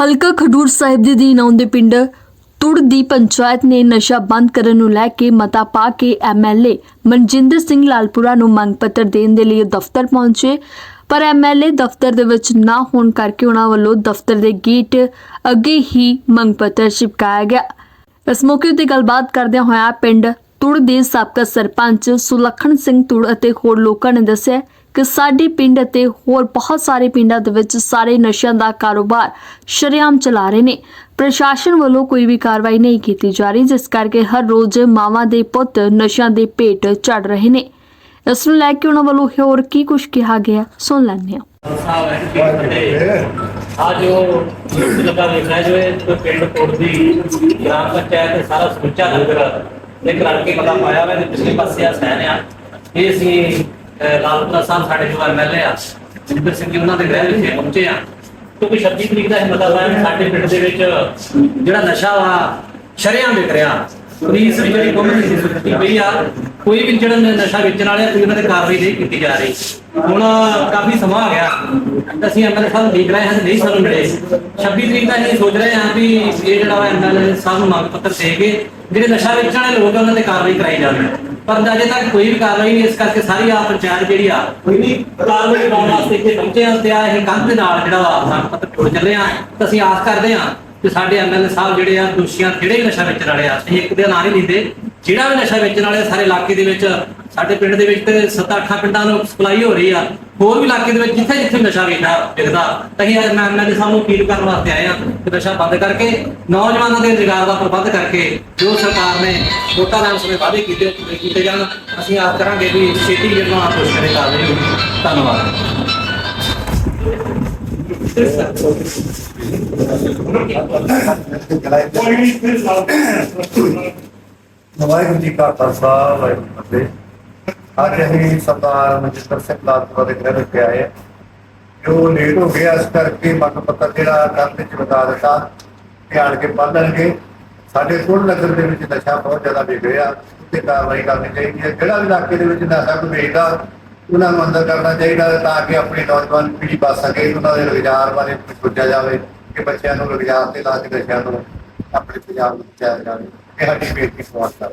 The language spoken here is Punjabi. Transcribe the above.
ਹਲਕਾ ਖਡੂਰ ਸਾਹਿਬ ਦੇ ਅਧੀਨ ਆਉਂਦੇ ਪਿੰਡ ਤੁੜ ਦੀ ਪੰਚਾਇਤ ਨੇ ਨਸ਼ਾ ਬੰਦ ਕਰਨ ਨੂੰ ਲੈ ਕੇ ਮਤਾ ਪਾ ਕੇ ਐਮਐਲਏ ਮਨਜਿੰਦਰ ਸਿੰਘ ਲਾਲਪੁਰਾ ਨੂੰ ਮੰਗ ਪੱਤਰ ਦੇਣ ਦੇ ਲਈ ਦਫ਼ਤਰ ਪਹੁੰਚੇ। ਪਰ ਐਮਐਲਏ ਦਫ਼ਤਰ ਦੇ ਵਿੱਚ ਨਾ ਹੋਣ ਕਰਕੇ ਉਹਨਾਂ ਵੱਲੋਂ ਦਫ਼ਤਰ ਦੇ ਗੇਟ ਅੱਗੇ ਹੀ ਮੰਗ ਪੱਤਰ ਚਿਪਕਾਇਆ ਗਿਆ। ਇਸ ਮੌਕੇ ਉੱਤੇ ਗੱਲਬਾਤ ਕਰਦਿਆਂ ਹੋਇਆ ਪਿੰਡ ਤੁੜ ਦੇ ਸਾਬਕਾ ਸਰਪੰਚ ਸੁਲੱਖਣ ਸਿੰਘ ਤੁੜ ਅਤੇ ਹੋਰ ਲੋਕਾਂ ਨੇ ਦੱਸਿਆ ਕਿ ਸਾਡੇ ਪਿੰਡ ਅਤੇ ਹੋਰ ਬਹੁਤ ਸਾਰੇ ਪਿੰਡਾਂ ਦੇ ਵਿੱਚ ਸਾਰੇ ਨਸ਼ਿਆਂ ਦਾ ਕਾਰੋਬਾਰ ਸ਼ਰੇਆਮ ਚਲਾ ਰਹੇ ਨੇ। ਪ੍ਰਸ਼ਾਸਨ ਵੱਲੋਂ ਕੋਈ ਵੀ ਕਾਰਵਾਈ ਨਹੀਂ ਕੀਤੀ ਜਾ ਰਹੀ, ਜਿਸ ਕਰਕੇ ਹਰ ਰੋਜ਼ ਮਾਵਾਂ ਦੇ ਪੁੱਤ ਨਸ਼ਿਆਂ ਦੇ ਭੇਟ ਚੜ ਰਹੇ ਨੇ। ਇਸ ਨੂੰ ਲੈ ਕੇ ਉਹਨਾਂ ਵੱਲੋਂ ਹੋਰ ਕੀ ਕੁਝ ਕਿਹਾ ਗਿਆ, ਸੁਣ ਲੈਂਦੇ ਹਾਂ। ਸਾਹਿਬ ਹੈ ਕਿ ਅੱਜ ਉਹ ਲੱਗਾ ਜੋ ਇਹ ਪਿੰਡ ਕੋਟ ਦੀ ਗ੍ਰਾਮ ਪੰਚਾਇਤ ਸਾਰਾ ਸਮੁੱਚਾ ਨਗਰ ਦੇ ਘਰ ਪਤਾ ਪਾਇਆ ਵਾ ਤੇ ਪਿਛਲੇ ਪਾਸੇ ਆ ਸੈਨ ਆ। ਇਹ ਅਸੀਂ ਲਾਲਪੁਰਾ ਸਾਹਿਬ ਸਾਡੇ ਜੋ ਐਮਐਲਏ ਆ, ਜਿੰਦਰ ਸਿੰਘ ਜੀ ਉਹਨਾਂ ਦੇ ਗ੍ਰਹਿ ਵਿਖੇ ਪਹੁੰਚੇ ਆ। ਕਿਉਂਕਿ 26 ਤਰੀਕ ਦਾ ਇਹ ਮਤਾ ਪਾਇਆ ਸਾਡੇ ਪਿੰਡ ਦੇ ਵਿੱਚ ਜਿਹੜਾ ਨਸ਼ਾ ਵਾ, ਸ਼ਰੇਆਮ ਵਿਕ ਰਿਹਾ। ਪੁਲਿਸ ਦੀ ਜਿਹੜੀ ਗੁੰਮ ਨਹੀਂ ਸੁੱਤੀ ਪਈ ਆ, ਕੋਈ ਵੀ ਜਿਹੜਾ ਨਸ਼ਾ ਵੇਚਣ ਵਾਲੇ ਕੋਈ ਉਹਨਾਂ ਤੇ ਕਾਰਵਾਈ ਨਹੀਂ ਕੀਤੀ ਜਾ ਰਹੀ। ਹੁਣ ਕਾਫੀ ਸਮਾਂ ਆ ਗਿਆ। ਅਸੀਂ ਐਮਐਲਏ ਸਾਹਿਬ ਦੇਖ ਰਹੇ ਹਾਂ ਨਹੀਂ ਸਾਨੂੰ ਮਿਲੇ। 26 ਤਰੀਕ ਦਾ ਅਸੀਂ ਸੋਚ ਰਹੇ ਹਾਂ ਵੀ ਇਹ ਜਿਹੜਾ ਐਮਐਲਏ ਸਾਹਿਬ ਨੂੰ ਮੰਗ ਪੱਤਰ ਦੇ ਕੇ, ਜਿਹੜੇ ਨਸ਼ਾ ਵੇਚਣ ਵਾਲੇ ਲੋਕ ਆ, ਉਹਨਾਂ ਤੇ ਕਾਰਵਾਈ ਕਰਾਈ ਜਾਵੇ। ਪਰ ਅਜੇ ਤੱਕ ਕੋਈ ਵੀ ਕਾਰਵਾਈ ਨਹੀਂ ਇਸ ਕਰਕੇ ਸਾਰੀ ਆ ਪੰਚਾਇਤ ਜਿਹੜੀ ਆ ਕੋਈ ਨਹੀਂ ਕਾਰਵਾਈ ਕਰਾਉਣ ਵਾਸਤੇ ਇੱਥੇ ਪਹੁੰਚੇ ਹਾਂ ਤੇ ਆ ਇਹ ਕੰਧ ਦੇ ਨਾਲ ਜਿਹੜਾ ਵਾ ਮੰਗ ਪੱਤਰ ਜੋੜ ਚੱਲੇ ਆ। ਤਾਂ ਅਸੀਂ ਆਸ ਕਰਦੇ ਹਾਂ ਕਿ ਸਾਡੇ ਐਮਐਲਏ ਸਾਹਿਬ ਜਿਹੜੇ ਆ ਦੋਸ਼ੀਆਂ ਜਿਹੜੇ ਵੀ ਨਸ਼ਾ ਵੇਚਣ ਵਾਲੇ ਆ ਅਸੀਂ ਇੱਕ ਦੇ ਨਾਂ ਨਹੀਂ ਲੈਂਦੇ। ਜਿਹੜਾ ਵੀ ਨਸ਼ਾ ਵੇਚਣ ਵਾਲੇ ਆ, ਸਾਰੇ ਇਲਾਕੇ ਦੇ ਵਿੱਚ ਸਾਡੇ ਪਿੰਡ ਦੇ ਵਿੱਚ ਤੇ 7-8 ਪਿੰਡਾਂ ਨੂੰ ਸਪਲਾਈ ਹੋ ਰਹੀ ਆ। ਹੋਰ ਵੀ ਇਲਾਕੇ ਦੇ ਵਿੱਚ ਜਿੱਥੇ ਜਿੱਥੇ ਨਸ਼ਾ ਵੇਚਦਾ ਵਿਕਦਾ, ਤਾਂ ਅੱਜ ਮੈਂ ਐਮਐਲਏ ਸਾਹਿਬ ਅਪੀਲ ਕਰਨ ਵਾਸਤੇ ਆਏ ਆ ਕਿ ਨਸ਼ਾ ਬੰਦ ਕਰਕੇ, ਨੌਜਵਾਨਾਂ ਦੇ ਰੁਜ਼ਗਾਰ ਦਾ ਪ੍ਰਬੰਧ ਕਰਕੇ ਜੋ ਸਰਕਾਰ ਨੇ ਵੋਟਾਂ ਲੈਣ ਸਮੇਂ ਵਾਅਦੇ ਕੀਤੇ ਕੀਤੇ ਜਾਣ। ਅਸੀਂ ਆਸ ਕਰਾਂਗੇ ਵੀ ਛੇਤੀ ਜਿਹੜਾ ਆ ਕੁਝ ਕਰੇ ਕਾਰਵਾਈ ਹੋਊਗੀ ਧੰਨਵਾਦ। ਵਾਹਿਗੁਰੂ ਜੀ ਕਾ ਖਾਲਸਾ, ਵਾਹਿਗੁਰੂ ਜੀ ਅੱਜ ਅਸੀਂ ਸਰਦਾਰ ਮਨਜਿੰਦਰ ਸਿੰਘ ਲਾਲਪੁਰਾ ਦੇ ਘਰ ਵਿਖੇ ਆਏ ਹਾਂ। ਜੋ ਲੇਟ ਹੋ ਗਿਆ ਇਸ ਕਰਕੇ ਮੰਗ ਪੱਤਰ ਜਿਹੜਾ ਕੰਧ ਵਿੱਚ ਬਤਾ ਦਿੱਤਾ। ਕਿ ਆਣ ਕੇ ਪੜ੍ਹ ਸਾਡੇ ਕੋਲ ਨਗਰ ਦੇ ਵਿੱਚ ਨਸ਼ਾ ਬਹੁਤ ਜ਼ਿਆਦਾ ਵਿਕ ਰਿਹਾ ਉੱਤੇ ਕਾਰਵਾਈ ਕਰਨੀ ਚਾਹੀਦੀ ਹੈ। ਜਿਹੜਾ ਇਲਾਕੇ ਦੇ ਵਿੱਚ ਨਸ਼ਾ ਕੋਈ ਵੇਚਦਾ ਉਹਨਾਂ ਨੂੰ ਅੰਦਰ ਕਰਨਾ ਚਾਹੀਦਾ ਤਾਂ ਕਿ ਆਪਣੀ ਨੌਜਵਾਨ ਪੀੜ੍ਹੀ ਬਚ ਸਕੇ, ਉਹਨਾਂ ਦੇ ਰੁਜ਼ਗਾਰ ਬਾਰੇ ਕੁਝ ਸੋਚਿਆ ਜਾਵੇ ਕਿ ਬੱਚਿਆਂ ਨੂੰ ਰੁਜ਼ਗਾਰ ਤੇ ਲਾ ਕੇ ਨਸ਼ਿਆਂ ਨੂੰ ਆਪਣੇ ਪੰਜਾਬ ਨੂੰ ਬਚਾਇਆ ਜਾਵੇ। ਇਹ ਸਾਡੀ ਬੇਨਤੀ ਸਵਾਲ ਕਰ